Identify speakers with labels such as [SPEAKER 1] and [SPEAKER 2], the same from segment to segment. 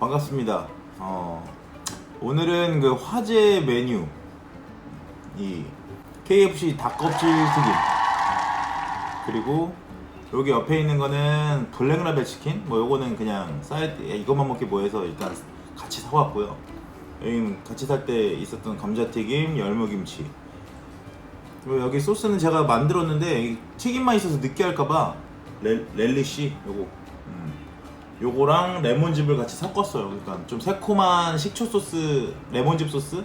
[SPEAKER 1] 반갑습니다. 어, 오늘은 그 화제 메뉴 이 KFC 닭껍질 튀김 그리고 여기 옆에 있는 거는 블랙라벨 치킨 뭐 요거는 그냥 사이드 야, 이것만 먹기 뭐해서 일단 같이 사왔고요. 여기는 같이 살 때 있었던 감자튀김, 열무김치 그리고 여기 소스는 제가 만들었는데 이 튀김만 있어서 느끼할까봐 렐리씨 요거 음. 요거랑 레몬즙을 같이 섞었어요. 그러니까 좀 새콤한 식초 소스, 레몬즙 소스.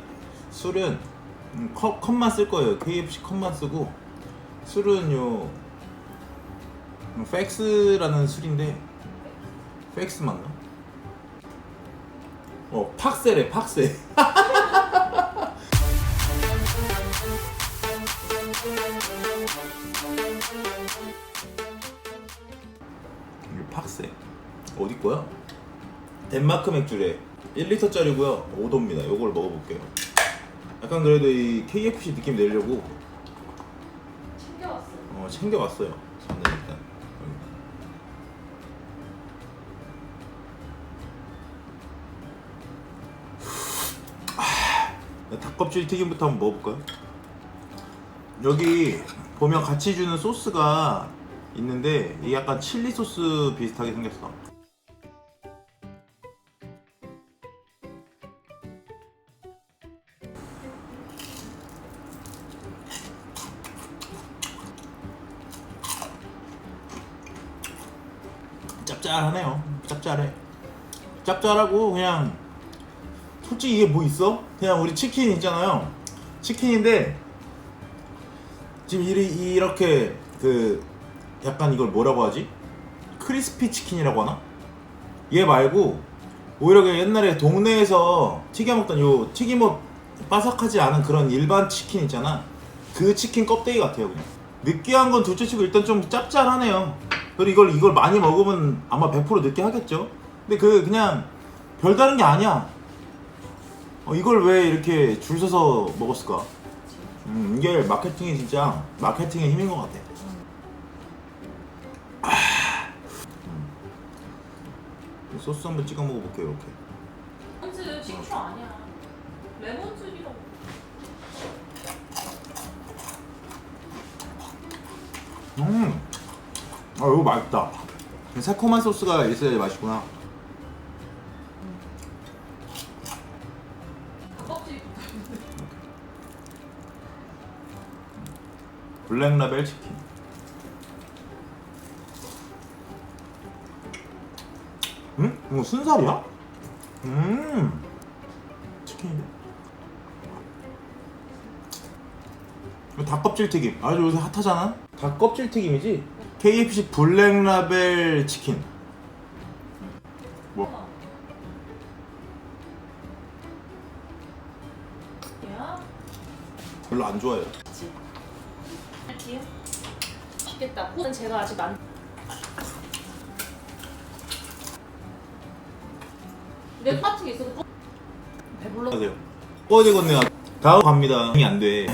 [SPEAKER 1] 술은 음, 컵, 컵만 쓸 거예요. KFC 컵만 쓰고 술은 요 음, 팩스라는 술인데 팩스 맞나? 어 팍세래 팍세. 팍세. 어디 거야? 덴마크 맥주래. 1리터짜리고요. 5도입니다. 요걸 먹어볼게요. 약간 그래도 이 KFC 느낌 내려고
[SPEAKER 2] 챙겨왔어요.
[SPEAKER 1] 어, 챙겨왔어요. 저는 일단. 아, 닭껍질 튀김부터 한번 먹어볼까요? 여기 보면 같이 주는 소스가 있는데 이게 약간 칠리 소스 비슷하게 생겼어. 짭짤하네요. 짭짤해. 짭짤하고 그냥 솔직히 이게 뭐 있어? 그냥 우리 치킨 있잖아요. 치킨인데 지금 이, 이렇게 그 약간 이걸 뭐라고 하지? 크리스피 치킨이라고 하나? 얘 말고 오히려 그냥 옛날에 동네에서 튀겨 먹던 요 튀김옷 바삭하지 않은 그런 일반 치킨 있잖아. 그 치킨 껍데기 같아요 그냥. 느끼한 건 둘째치고 일단 좀 짭짤하네요. 그리고 이걸 이걸 많이 먹으면 아마 100% 느끼하겠죠. 근데 그 그냥 별다른 게 아니야. 어, 이걸 왜 이렇게 줄 서서 먹었을까? 음, 이게 마케팅이 진짜 마케팅의 힘인 것 같아. 아, 소스 한번 찍어 먹어볼게요 이렇게.
[SPEAKER 2] 레몬즙 식초 아니야. 레몬즙이라고.
[SPEAKER 1] 음, 아 이거 맛있다. 새콤한 소스가 있어야 맛있구나.
[SPEAKER 2] 껍질
[SPEAKER 1] 블랙라벨 치킨. 음? 이거 순살이야? 음. 치킨이네. 이거 닭껍질 튀김. 아주 요새 핫하잖아. 닭껍질 튀김이지? KFC 블랙라벨 치킨. 뭐?
[SPEAKER 2] 야.
[SPEAKER 1] 별로 안 좋아해요.
[SPEAKER 2] 그치. 할게요. 맛있겠다. 호는 제가 아직 만. 내 파트가 있어도 또- 배불러.
[SPEAKER 1] 어디 건네요. 다음 갑니다. 안 돼.